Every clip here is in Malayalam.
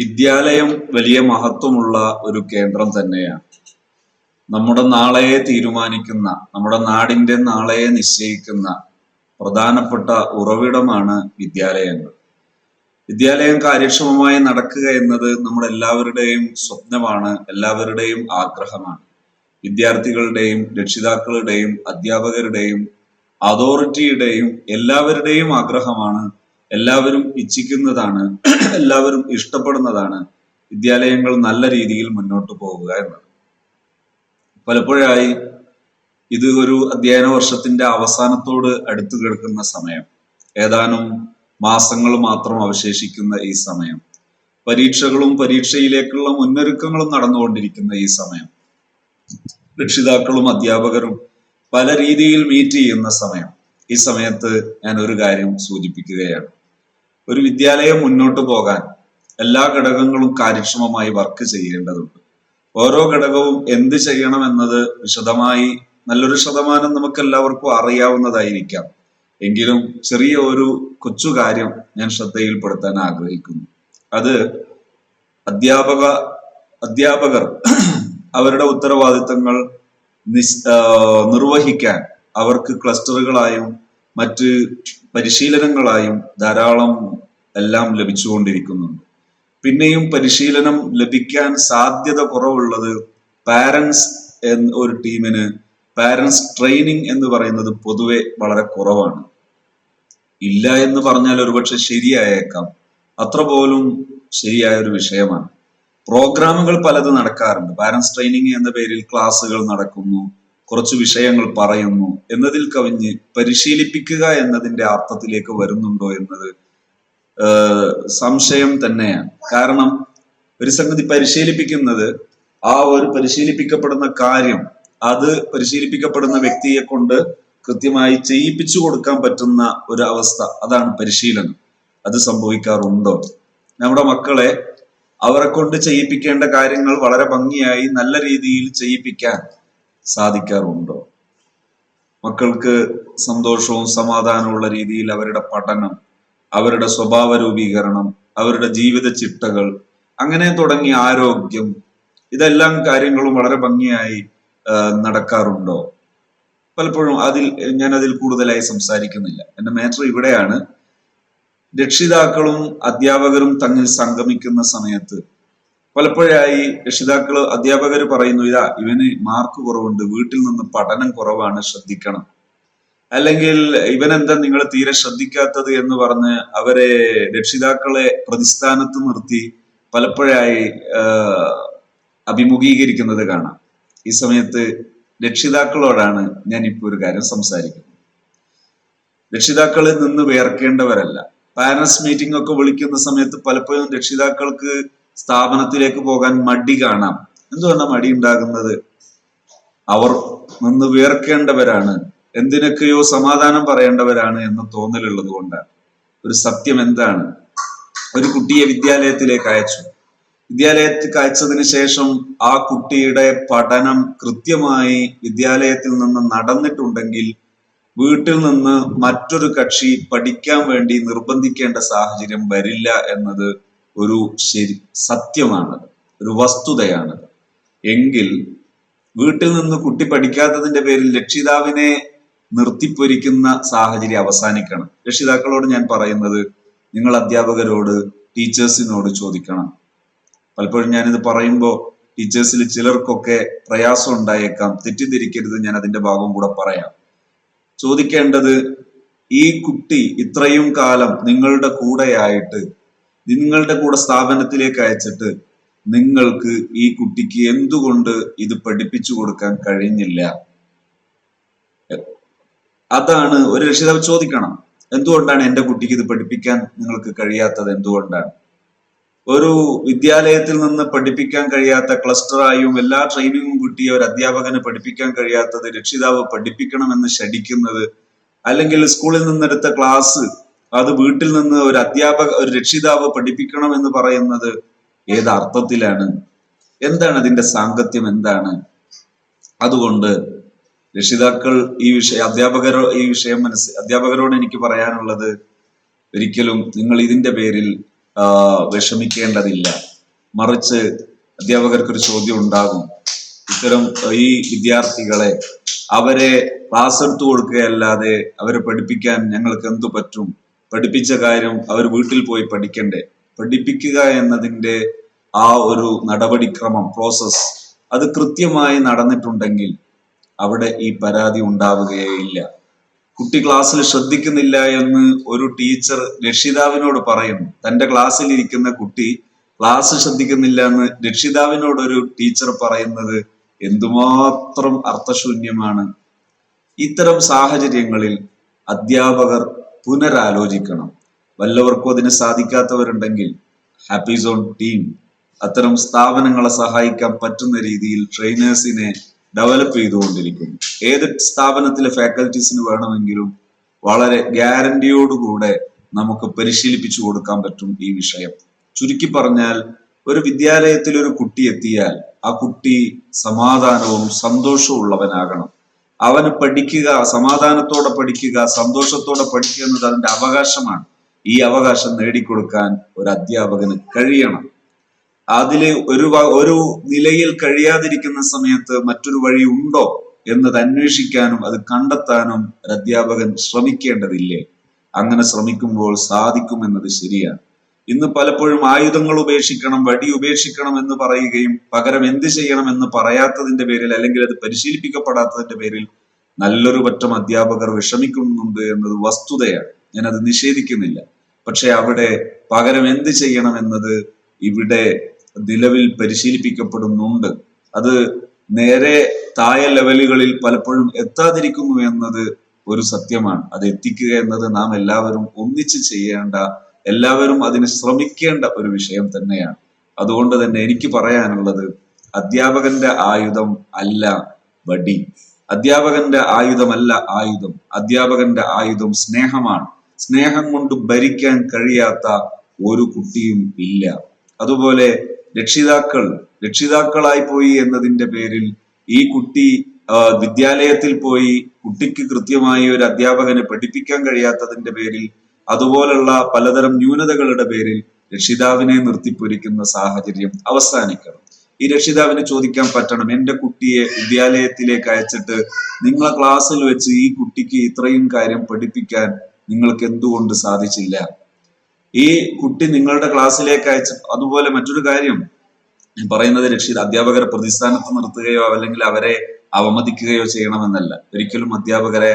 വിദ്യാലയം വലിയ മഹത്വമുള്ള ഒരു കേന്ദ്രം തന്നെയാണ്. നമ്മുടെ നാളെയെ തീരുമാനിക്കുന്ന നമ്മുടെ നാടിന്റെ നാളെയെ നിശ്ചയിക്കുന്ന പ്രധാനപ്പെട്ട ഉറവിടമാണ് വിദ്യാലയങ്ങൾ. വിദ്യാലയം കാര്യക്ഷമമായി നടക്കുക എന്നത് നമ്മളെല്ലാവരുടെയും സ്വപ്നമാണ് എല്ലാവരുടെയും ആഗ്രഹമാണ്. വിദ്യാർത്ഥികളുടെയും രക്ഷിതാക്കളുടെയും അധ്യാപകരുടെയും അതോറിറ്റിയുടെയും എല്ലാവരുടെയും ആഗ്രഹമാണ് എല്ലാവരും ഇച്ഛിക്കുന്നതാണ് എല്ലാവരും ഇഷ്ടപ്പെടുന്നതാണ് വിദ്യാലയങ്ങൾ നല്ല രീതിയിൽ മുന്നോട്ട് പോവുക എന്നത്. പലപ്പോഴായി ഇത് ഒരു അധ്യയന വർഷത്തിന്റെ അവസാനത്തോട് അടുത്തു കിടക്കുന്ന സമയം. ഏതാനും മാസങ്ങൾ മാത്രം അവശേഷിക്കുന്ന ഈ സമയം. പരീക്ഷകളും പരീക്ഷയിലേക്കുള്ള മുന്നൊരുക്കങ്ങളും നടന്നുകൊണ്ടിരിക്കുന്ന ഈ സമയം. രക്ഷിതാക്കളും അധ്യാപകരും പല രീതിയിൽ മീറ്റ് ചെയ്യുന്ന സമയം. ഈ സമയത്ത് ഞാൻ ഒരു കാര്യം സൂചിപ്പിക്കുകയാണ്. ഒരു വിദ്യാലയം മുന്നോട്ട് പോകാൻ എല്ലാ ഘടകങ്ങളും കാര്യക്ഷമമായി വർക്ക് ചെയ്യേണ്ടതുണ്ട്. ഓരോ ഘടകവും എന്ത് ചെയ്യണം എന്നത് വിശദമായി നല്ലൊരു ശതമാനം നമുക്ക് എല്ലാവർക്കും അറിയാവുന്നതായിരിക്കാം. എങ്കിലും ചെറിയ ഒരു കൊച്ചു കാര്യം ഞാൻ ശ്രദ്ധയിൽപ്പെടുത്താൻ ആഗ്രഹിക്കുന്നു. അത് അധ്യാപക അധ്യാപകർ അവരുടെ ഉത്തരവാദിത്തങ്ങൾ നിർവഹിക്കാൻ അവർക്ക് ക്ലസ്റ്ററുകളായും മറ്റ് പരിശീലനങ്ങളായും ധാരാളം എല്ലാം ലഭിച്ചുകൊണ്ടിരിക്കുന്നുണ്ട്. പിന്നെയും പരിശീലനം ലഭിക്കാൻ സാധ്യത കുറവുള്ളത് പാരൻസ് എന്ന ഒരു ടീമിന് പാരൻസ് ട്രെയിനിങ് എന്ന് പറയുന്നത് പൊതുവെ വളരെ കുറവാണ്. ഇല്ല എന്ന് പറഞ്ഞാൽ ഒരുപക്ഷെ ശരിയായേക്കാം. അത്ര പോലും ശരിയായ ഒരു വിഷയമാണ് പ്രോഗ്രാമുകൾ പലത് നടക്കാറുണ്ട്. പാരൻസ് ട്രെയിനിങ് എന്ന പേരിൽ ക്ലാസ്സുകൾ നടക്കുന്നു. കുറച്ച് വിഷയങ്ങൾ പറയുന്നു എന്നതിൽ കവിഞ്ഞ് പരിശീലിപ്പിക്കുക എന്നതിന്റെ അർത്ഥത്തിലേക്ക് വരുന്നുണ്ടോ എന്നത് സംശയം തന്നെയാണ്. കാരണം ഒരു സംഗതി പരിശീലിപ്പിക്കുന്നത് ആ ഒരു പരിശീലിപ്പിക്കപ്പെടുന്ന കാര്യം അത് പരിശീലിപ്പിക്കപ്പെടുന്ന വ്യക്തിയെ കൊണ്ട് കൃത്യമായി ചെയ്യിപ്പിച്ചു കൊടുക്കാൻ പറ്റുന്ന ഒരു അവസ്ഥ അതാണ് പരിശീലനം. അത് സംഭവിക്കാറുണ്ടോ? നമ്മുടെ മക്കളെ അവരെ കൊണ്ട് ചെയ്യിപ്പിക്കേണ്ട കാര്യങ്ങൾ വളരെ ഭംഗിയായി നല്ല രീതിയിൽ ചെയ്യിപ്പിക്കാൻ സാധിക്കാറുണ്ടോ? മക്കൾക്ക് സന്തോഷവും സമാധാനമുള്ള രീതിയിൽ അവരുടെ പഠനം അവരുടെ സ്വഭാവ രൂപീകരണം അവരുടെ ജീവിത ചിട്ടകൾ അങ്ങനെ തുടങ്ങിയ ആരോഗ്യം ഇതെല്ലാം കാര്യങ്ങളും വളരെ ഭംഗിയായി നടക്കാറുണ്ടോ? പലപ്പോഴും അതിൽ ഞാൻ അതിൽ കൂടുതലായി സംസാരിക്കുന്നില്ല. എന്റെ മാറ്റർ ഇവിടെയാണ്. രക്ഷിതാക്കളും അധ്യാപകരും തമ്മിൽ സംഗമിക്കുന്ന സമയത്ത് പലപ്പോഴായി രക്ഷിതാക്കൾ അധ്യാപകർ പറയുന്നു ഇതാ ഇവന് മാർക്ക് കുറവുണ്ട്. വീട്ടിൽ നിന്ന് പഠനം കുറവാണ് ശ്രദ്ധിക്കണം. അല്ലെങ്കിൽ ഇവനെന്താ നിങ്ങൾ തീരെ ശ്രദ്ധിക്കാത്തത്? എന്ന് പറഞ്ഞ് അവരെ രക്ഷിതാക്കളെ പ്രതിസ്ഥാനത്ത് നിർത്തി പലപ്പോഴായി അഭിമുഖീകരിക്കുന്നത് കാണാം. ഈ സമയത്ത് രക്ഷിതാക്കളോടാണ് ഞാൻ ഇപ്പോൾ ഒരു കാര്യം സംസാരിക്കുന്നത്. രക്ഷിതാക്കളിൽ നിന്ന് വേർക്കേണ്ടവരല്ല. പാരന്റ്സ് മീറ്റിംഗ് ഒക്കെ വിളിക്കുന്ന സമയത്ത് പലപ്പോഴും രക്ഷിതാക്കൾക്ക് സ്ഥാപനത്തിലേക്ക് പോകാൻ മടി കാണാം. എന്തുകൊണ്ടാണ് മടി ഉണ്ടാകുന്നത്? അവർ നിന്ന് വേർക്കേണ്ടവരാണ്. എന്തിനൊക്കെയോ സമാധാനം പറയേണ്ടവരാണ് എന്ന തോന്നലുള്ളത് കൊണ്ടാണ്. ഒരു സത്യം എന്താണ്? ഒരു കുട്ടിയെ വിദ്യാലയത്തിലേക്ക് അയച്ചു. വിദ്യാലയത്തിൽ അയച്ചതിന് ശേഷം ആ കുട്ടിയുടെ പഠനം കൃത്യമായി വിദ്യാലയത്തിൽ നിന്ന് നടന്നിട്ടുണ്ടെങ്കിൽ വീട്ടിൽ നിന്ന് മറ്റൊരു കക്ഷി പഠിക്കാൻ വേണ്ടി നിർബന്ധിക്കേണ്ട സാഹചര്യം വരില്ല എന്നത് ഒരു ശരി സത്യമാണ് ഒരു വസ്തുതയാണ്. എങ്കിൽ വീട്ടിൽ നിന്ന് കുട്ടി പഠിക്കാത്തതിന്റെ പേരിൽ രക്ഷിതാവിനെ നിർത്തിപ്പൊരിക്കുന്ന സാഹചര്യം അവസാനിക്കണം. രക്ഷിതാക്കളോട് ഞാൻ പറയുന്നത് നിങ്ങൾ അധ്യാപകരോട് ടീച്ചേഴ്സിനോട് ചോദിക്കണം. പലപ്പോഴും ഞാനിത് പറയുമ്പോൾ ടീച്ചേഴ്സിൽ ചിലർക്കൊക്കെ പ്രയാസം ഉണ്ടായേക്കാം. തെറ്റിദ്ധരിക്കരുത് ഞാൻ അതിന്റെ ഭാഗം കൂടെ പറയാം. ചോദിക്കേണ്ടത് ഈ കുട്ടി ഇത്രയും കാലം നിങ്ങളുടെ കൂടെയായിട്ട് നിങ്ങളുടെ കൂടെ സ്ഥാപനത്തിലേക്ക് അയച്ചിട്ട് നിങ്ങൾക്ക് ഈ കുട്ടിക്ക് എന്തുകൊണ്ട് ഇത് പഠിപ്പിച്ചു കൊടുക്കാൻ കഴിഞ്ഞില്ല? അതാണ് ഒരു രക്ഷിതാവ് ചോദിക്കണം. എന്തുകൊണ്ടാണ് എന്റെ കുട്ടിക്ക് ഇത് പഠിപ്പിക്കാൻ നിങ്ങൾക്ക് കഴിയാത്തത്? എന്തുകൊണ്ടാണ്? ഒരു വിദ്യാലയത്തിൽ നിന്ന് പഠിപ്പിക്കാൻ കഴിയാത്ത ക്ലസ്റ്ററായും എല്ലാ ട്രെയിനിങ്ങും കിട്ടിയ ഒരു അധ്യാപകന് പഠിപ്പിക്കാൻ കഴിയാത്തത് രക്ഷിതാവ് പഠിപ്പിക്കണമെന്ന് ശഠിക്കുന്നത് അല്ലെങ്കിൽ സ്കൂളിൽ നിന്നെടുത്ത ക്ലാസ് അത് വീട്ടിൽ നിന്ന് ഒരു അധ്യാപക ഒരു രക്ഷിതാവ് പഠിപ്പിക്കണം എന്ന് പറയുന്നത് ഏത് അർത്ഥത്തിലാണ് എന്താണ് അതിന്റെ സാങ്കത്യം? എന്താണ്? അതുകൊണ്ട് രക്ഷിതാക്കൾ ഈ വിഷയം അധ്യാപകരോ ഈ വിഷയം മനസ്സ് അധ്യാപകരോട് എനിക്ക് പറയാനുള്ളത് ഒരിക്കലും നിങ്ങൾ ഇതിന്റെ പേരിൽ വിഷമിക്കേണ്ടതില്ല. മറിച്ച് അധ്യാപകർക്ക് ഒരു ചോദ്യം ഉണ്ടാകും. ഇത്തരം ഈ വിദ്യാർത്ഥികളെ അവരെ ക്ലാസ് എടുത്തു കൊടുക്കുകയല്ലാതെ അവരെ പഠിപ്പിക്കാൻ ഞങ്ങൾക്ക് എന്തു പറ്റും? പഠിപ്പിച്ച കാര്യം അവർ വീട്ടിൽ പോയി പഠിക്കണ്ടേ? പഠിപ്പിക്കുക എന്നതിന്റെ ആ ഒരു നടപടിക്രമം പ്രോസസ് അത് കൃത്യമായി നടന്നിട്ടുണ്ടെങ്കിൽ അവിടെ ഈ പരാതി ഉണ്ടാവുകയില്ല കുട്ടി ക്ലാസ്സിൽ ശ്രദ്ധിക്കുന്നില്ല എന്ന് ഒരു ടീച്ചർ രക്ഷിതാവിനോട് പറയുന്നു. തന്റെ ക്ലാസ്സിൽ ഇരിക്കുന്ന കുട്ടി ക്ലാസ് ശ്രദ്ധിക്കുന്നില്ല എന്ന് രക്ഷിതാവിനോട് ഒരു ടീച്ചർ പറയുന്നത് എന്തുമാത്രം അർത്ഥശൂന്യമാണ്. ഇത്തരം സാഹചര്യങ്ങളിൽ അധ്യാപകർ പുനരാലോചിക്കണം. വല്ലവർക്കും അതിന് സാധിക്കാത്തവരുണ്ടെങ്കിൽ ഹാപ്പി സോൺ ടീം അത്തരം സ്ഥാപനങ്ങളെ സഹായിക്കാൻ പറ്റുന്ന രീതിയിൽ ട്രെയിനേഴ്സിനെ ഡെവലപ്പ് ചെയ്തുകൊണ്ടിരിക്കുന്നു. ഏത് സ്ഥാപനത്തിലെ ഫാക്കൽറ്റീസിന് വേണമെങ്കിലും വളരെ ഗ്യാരണ്ടിയോടുകൂടെ നമുക്ക് പരിശീലിപ്പിച്ചു കൊടുക്കാൻ പറ്റും ഈ വിഷയം. ചുരുക്കി പറഞ്ഞാൽ ഒരു വിദ്യാലയത്തിൽ ഒരു കുട്ടി എത്തിയാൽ ആ കുട്ടി സമാധാനവും സന്തോഷവും ഉള്ളവനാകണം. അവന് പഠിക്കുക സമാധാനത്തോടെ പഠിക്കുക സന്തോഷത്തോടെ പഠിക്കുക എന്നത് അതിന്റെ അവകാശമാണ്. ഈ അവകാശം നേടിക്കൊടുക്കാൻ ഒരു അധ്യാപകന് കഴിയണം. അതിലെ ഒരു ഒരു നിലയിൽ കഴിയാതിരിക്കുന്ന സമയത്ത് മറ്റൊരു വഴി ഉണ്ടോ എന്നത് അന്വേഷിക്കാനും അത് കണ്ടെത്താനും ഒരു അധ്യാപകൻ ശ്രമിക്കേണ്ടതില്ലേ? അങ്ങനെ ശ്രമിക്കുമ്പോൾ സാധിക്കും എന്നത് ശരിയാണ്. ഇന്ന് പലപ്പോഴും ആയുധങ്ങൾ ഉപേക്ഷിക്കണം വടി ഉപേക്ഷിക്കണം എന്ന് പറയുകയും പകരം എന്ത് ചെയ്യണം എന്ന് പറയാത്തതിന്റെ പേരിൽ അല്ലെങ്കിൽ അത് പരിശീലിപ്പിക്കപ്പെടാത്തതിന്റെ പേരിൽ നല്ലൊരു പറ്റം അധ്യാപകർ വിഷമിക്കുന്നുണ്ട് എന്നത് വസ്തുതയാണ്. ഞാൻ അത് നിഷേധിക്കുന്നില്ല. പക്ഷെ അവിടെ പകരം എന്ത് ചെയ്യണം എന്നത് ഇവിടെ നിലവിൽ പരിശീലിപ്പിക്കപ്പെടുന്നുണ്ട്. അത് നേരെ താഴെ ലെവലുകളിൽ പലപ്പോഴും എത്താതിരിക്കുന്നു എന്നത് ഒരു സത്യമാണ്. അത് എത്തിക്കുക എന്നത് നാം എല്ലാവരും ഒന്നിച്ച് ചെയ്യേണ്ട എല്ലാവരും അതിന് ശ്രമിക്കേണ്ട ഒരു വിഷയം തന്നെയാണ്. അതുകൊണ്ട് തന്നെ എനിക്ക് പറയാനുള്ളത് അധ്യാപകന്റെ ആയുധം അല്ല വടി. അധ്യാപകന്റെ ആയുധമല്ല ആയുധം. അധ്യാപകന്റെ ആയുധം സ്നേഹമാണ്. സ്നേഹം കൊണ്ട് ഭരിക്കാൻ കഴിയാത്ത ഒരു കുട്ടിയും ഇല്ല. അതുപോലെ രക്ഷിതാക്കൾ രക്ഷിതാക്കളായി പോയി എന്നതിന്റെ പേരിൽ ഈ കുട്ടി വിദ്യാലയത്തിൽ പോയി കുട്ടിക്ക് കൃത്യമായി ഒരു അധ്യാപകനെ പഠിപ്പിക്കാൻ കഴിയാത്തതിന്റെ പേരിൽ അതുപോലുള്ള പലതരം ന്യൂനതകളുടെ പേരിൽ രക്ഷിതാവിനെ നിർത്തിപ്പൊരിക്കുന്ന സാഹചര്യം അവസാനിക്കണം. ഈ രക്ഷിതാവിന് ചോദിക്കാൻ പറ്റണം എന്റെ കുട്ടിയെ വിദ്യാലയത്തിലേക്ക് അയച്ചിട്ട് നിങ്ങളെ ക്ലാസ്സിൽ വെച്ച് ഈ കുട്ടിക്ക് ഇത്രയും കാര്യം പഠിപ്പിക്കാൻ നിങ്ങൾക്ക് എന്തുകൊണ്ട് സാധിച്ചില്ല? ഈ കുട്ടി നിങ്ങളുടെ ക്ലാസ്സിലേക്ക് അയച്ച അതുപോലെ മറ്റൊരു കാര്യം പറയുന്നത് രക്ഷിത അധ്യാപകരെ പ്രതിസ്ഥാനത്ത് നിർത്തുകയോ അല്ലെങ്കിൽ അവരെ അവമതിക്കുകയോ ചെയ്യണമെന്നല്ല. ഒരിക്കലും അധ്യാപകരെ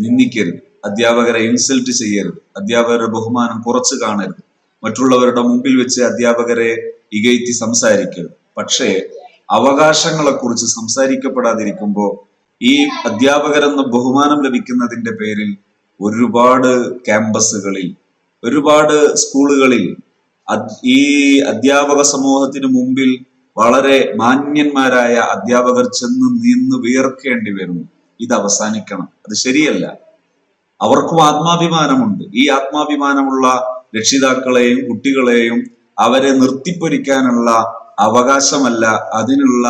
നിന്ദിക്കരുത്. അധ്യാപകരെ ഇൻസൾട്ട് ചെയ്യരുത്. അധ്യാപകരുടെ ബഹുമാനം കുറച്ച് കാണരുത്. മറ്റുള്ളവരുടെ മുമ്പിൽ വെച്ച് അധ്യാപകരെ ഇകയറ്റി സംസാരിക്കരുത്. പക്ഷേ അവകാശങ്ങളെ കുറിച്ച് സംസാരിക്കപ്പെടാതിരിക്കുമ്പോൾ ഈ അധ്യാപകരെന്ന ബഹുമാനം ലഭിക്കുന്നതിന്റെ പേരിൽ ഒരുപാട് ക്യാമ്പസുകളിൽ ഒരുപാട് സ്കൂളുകളിൽ ഈ അധ്യാപക സമൂഹത്തിന് മുമ്പിൽ വളരെ മാന്യന്മാരായ അധ്യാപകർ ചെന്ന് നിന്ന് വിയർക്കേണ്ടി വരുന്നു. ഇത് അവസാനിക്കണം. അത് ശരിയല്ല. അവർക്കും ആത്മാഭിമാനമുണ്ട്. ഈ ആത്മാഭിമാനമുള്ള രക്ഷിതാക്കളെയും കുട്ടികളെയും അവരെ നിർത്തിപ്പൊരിക്കാനുള്ള അവകാശമല്ല അതിനുള്ള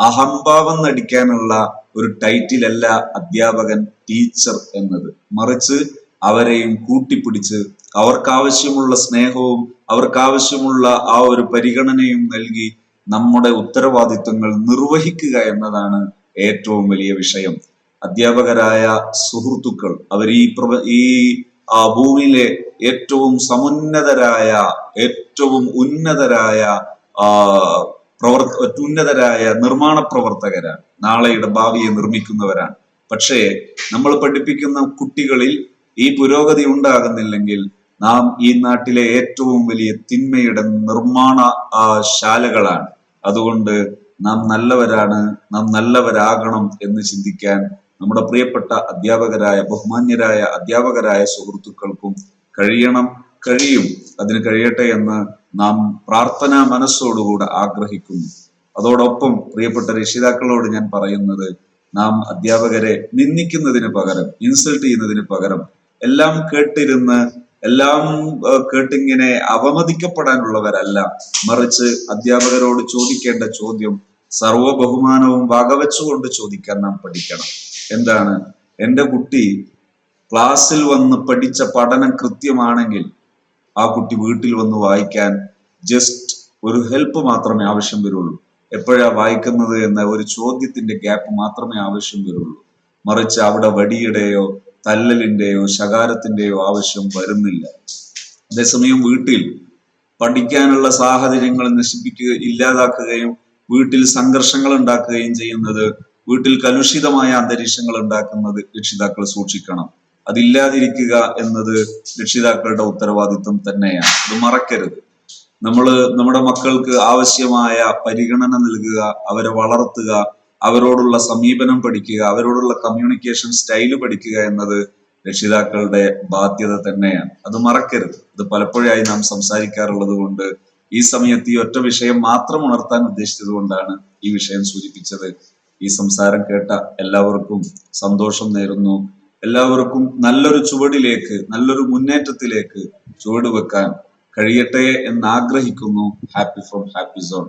അഹംഭാവം നടിക്കാനുള്ള ഒരു ടൈറ്റിലല്ല അധ്യാപകൻ ടീച്ചർ എന്നത്. മറിച്ച് അവരെയും കൂട്ടിപ്പിടിച്ച് അവർക്കാവശ്യമുള്ള സ്നേഹവും അവർക്കാവശ്യമുള്ള ആ ഒരു പരിഗണനയും നൽകി നമ്മുടെ ഉത്തരവാദിത്വങ്ങൾ നിർവഹിക്കുക എന്നതാണ് ഏറ്റവും വലിയ വിഷയം. അധ്യാപകരായ സുഹൃത്തുക്കൾ. അവർ ഈ പ്രപ ഈ ആ ഭൂമിയിലെ ഏറ്റവും സമുന്നതരായ ഏറ്റവും ഉന്നതരായ പ്രവർത്ത പ്രവർ ഉന്നതരായ നിർമ്മാണ പ്രവർത്തകരാണ്. നാളെയുടെ ഭാവിയെ നിർമ്മിക്കുന്നവരാണ്. പക്ഷേ നമ്മൾ പഠിപ്പിക്കുന്ന കുട്ടികളിൽ ഈ പുരോഗതി ഉണ്ടാകുന്നില്ലെങ്കിൽ നാം ഈ നാട്ടിലെ ഏറ്റവും വലിയ തിന്മയുടെ നിർമ്മാണ ശാലകളാണ്. അതുകൊണ്ട് നാം നല്ലവരാണ് നാം നല്ലവരാകണം എന്ന് ചിന്തിക്കാൻ നമ്മുടെ പ്രിയപ്പെട്ട അധ്യാപകരായ ബഹുമാന്യരായ അധ്യാപകരായ സുഹൃത്തുക്കൾക്കും കഴിയണം കഴിയും. അതിന് കഴിയട്ടെ എന്ന് നാം പ്രാർത്ഥനാ മനസ്സോടുകൂടെ ആഗ്രഹിക്കുന്നു. അതോടൊപ്പം പ്രിയപ്പെട്ട രക്ഷിതാക്കളോട് ഞാൻ പറയുന്നത് നാം അധ്യാപകരെ നിന്ദിക്കുന്നതിന് പകരം ഇൻസൾട്ട് ചെയ്യുന്നതിന് പകരം എല്ലാം കേട്ടിരുന്ന് എല്ലാം കേട്ടിങ്ങനെ അവമതിക്കപ്പെടാനുള്ളവരല്ല. മറിച്ച് അധ്യാപകരോട് ചോദിക്കേണ്ട ചോദ്യം സർവ ബഹുമാനവും വകവെച്ചുകൊണ്ട് ചോദിക്കാൻ നാം പഠിക്കണം. എന്താണ്? എന്റെ കുട്ടി ക്ലാസ്സിൽ വന്ന് പഠിച്ച പഠനം കൃത്യമാണെങ്കിൽ ആ കുട്ടി വീട്ടിൽ വന്ന് വായിക്കാൻ ജസ്റ്റ് ഒരു ഹെൽപ്പ് മാത്രമേ ആവശ്യം വരുള്ളൂ. എപ്പോഴാ വായിക്കുന്നത് എന്ന ഒരു ചോദ്യത്തിന്റെ ഗ്യാപ്പ് മാത്രമേ ആവശ്യം വരുള്ളൂ. മറിച്ച് അവിടെ വടിയുടെയോ തല്ലലിന്റെയോ ശകാരത്തിന്റെയോ ആവശ്യം വരുന്നില്ല. അതേസമയം വീട്ടിൽ പഠിക്കാനുള്ള സാഹചര്യങ്ങൾ നശിപ്പിക്കുക ഇല്ലാതാക്കുകയും വീട്ടിൽ സംഘർഷങ്ങൾ ഉണ്ടാക്കുകയും ചെയ്യുന്നത് വീട്ടിൽ കലുഷിതമായ അന്തരീക്ഷങ്ങൾ ഉണ്ടാക്കുന്നത് രക്ഷിതാക്കൾ സൂക്ഷിക്കണം. അതില്ലാതിരിക്കുക എന്നത് രക്ഷിതാക്കളുടെ ഉത്തരവാദിത്വം തന്നെയാണ്. അത് മറക്കരുത്. നമ്മൾ നമ്മുടെ മക്കൾക്ക് ആവശ്യമായ പരിഗണന നൽകുക അവരെ വളർത്തുക അവരോടുള്ള സമീപനം പഠിക്കുക അവരോടുള്ള കമ്മ്യൂണിക്കേഷൻ സ്റ്റൈൽ പഠിക്കുക എന്നത് രക്ഷിതാക്കളുടെ ബാധ്യത തന്നെയാണ്. അത് മറക്കരുത്. അത് പലപ്പോഴായി നാം സംസാരിക്കാറുള്ളത് കൊണ്ട് ഈ സമയത്ത് ഈ ഒറ്റ വിഷയം മാത്രം ഉണർത്താൻ ഉദ്ദേശിച്ചത് കൊണ്ടാണ് ഈ വിഷയം സൂചിപ്പിച്ചത്. ഈ സംസാരം കേട്ട എല്ലാവർക്കും സന്തോഷം നേരുന്നു. എല്ലാവർക്കും നല്ലൊരു ചുവടിലേക്ക് നല്ലൊരു മുന്നേറ്റത്തിലേക്ക് ചുവട് വെക്കാൻ കഴിയട്ടെ എന്ന് ആഗ്രഹിക്കുന്നു. Happy from happy zone